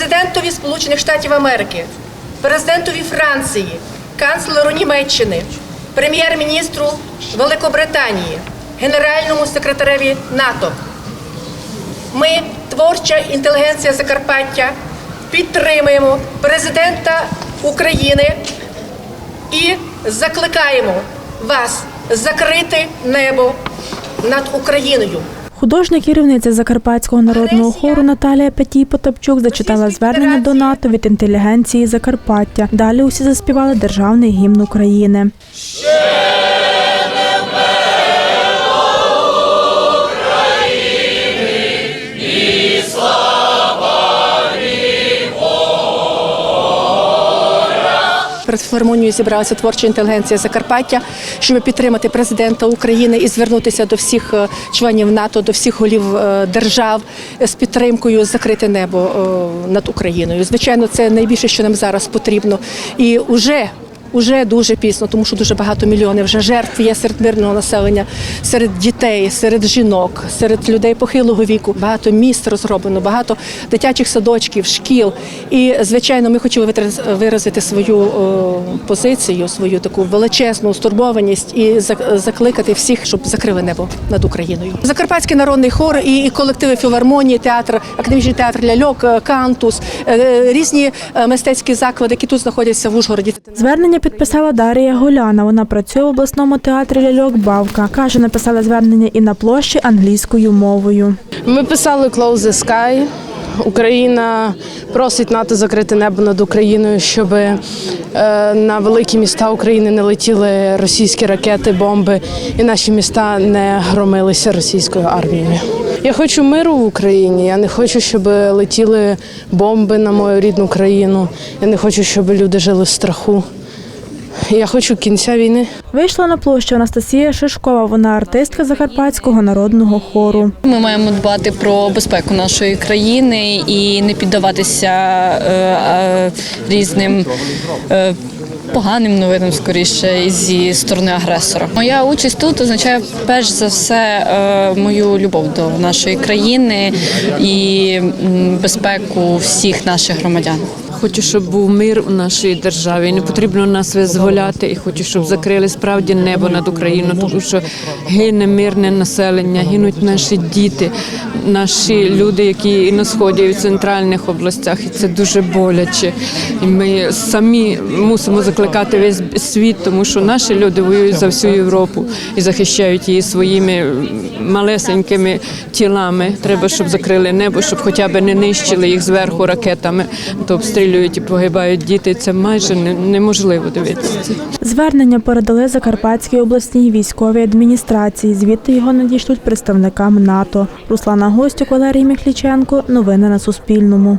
президентові Сполучених Штатів Америки, президентові Франції, канцлеру Німеччини, прем'єр-міністру Великобританії, генеральному секретареві НАТО. Ми, творча інтелігенція Закарпаття, підтримуємо президента України і закликаємо вас закрити небо над Україною. Художня керівниця Закарпатського народного хору Наталія Петій Потапчук зачитала звернення до НАТО від інтелігенції Закарпаття. Далі усі заспівали державний гімн України. Перед філармонією зібралася творча інтелігенція Закарпаття, щоб підтримати президента України і звернутися до всіх е, членів НАТО, до всіх голів е, держав з підтримкою закрити небо е, над Україною. Звичайно, це найбільше, що нам зараз потрібно. І вже Уже дуже пізно, тому що дуже багато мільйонів вже жертв є серед мирного населення, серед дітей, серед жінок, серед людей похилого віку. Багато міст розроблено, багато дитячих садочків, шкіл. І звичайно, ми хотіли виразити свою о, позицію, свою таку величезну стурбованість і зак- закликати всіх, щоб закрили небо над Україною. Закарпатський народний хор і, колективи філармонії, театр, академічний театр ляльок, е, кантус, е, різні е, мистецькі заклади, які тут знаходяться в Ужгороді. Звернення підписала Дарія Голяна. Вона працює в обласному театрі ляльок Бавка. Каже, написала звернення і на площі англійською мовою. Ми писали «Close the Sky». Україна просить НАТО закрити небо над Україною, щоб е, на великі міста України не летіли російські ракети, бомби, і наші міста не громилися російською армією. Я хочу миру в Україні. Я не хочу, щоб летіли бомби на мою рідну країну. Я не хочу, щоб люди жили в страху. Я хочу кінця війни. Вийшла на площу Анастасія Шишкова. Вона артистка Закарпатського народного хору. Ми маємо дбати про безпеку нашої країни і не піддаватися е, е, різним. е, Поганим новинам скоріше зі сторони агресора. Моя участь тут означає перш за все е, мою любов до нашої країни і безпеку всіх наших громадян. Хочу, щоб був мир у нашій державі. Не потрібно нас визволяти. І хочу, щоб закрили справді небо над Україною, тому що гине мирне населення, гинуть наші діти, наші люди, які і на сході, і в центральних областях. І це дуже боляче. І ми самі мусимо закликати весь світ, тому що наші люди воюють за всю Європу і захищають її своїми малесенькими тілами. Треба, щоб закрили небо, щоб хоча б не нищили їх зверху ракетами, то обстрілюють і погибають діти. Це майже неможливо дивитися. Звернення передали Закарпатській обласній військовій адміністрації. Звідти його надійшлють представникам НАТО. Руслана Гостюк, Валерій Міхліченко. Новини на Суспільному.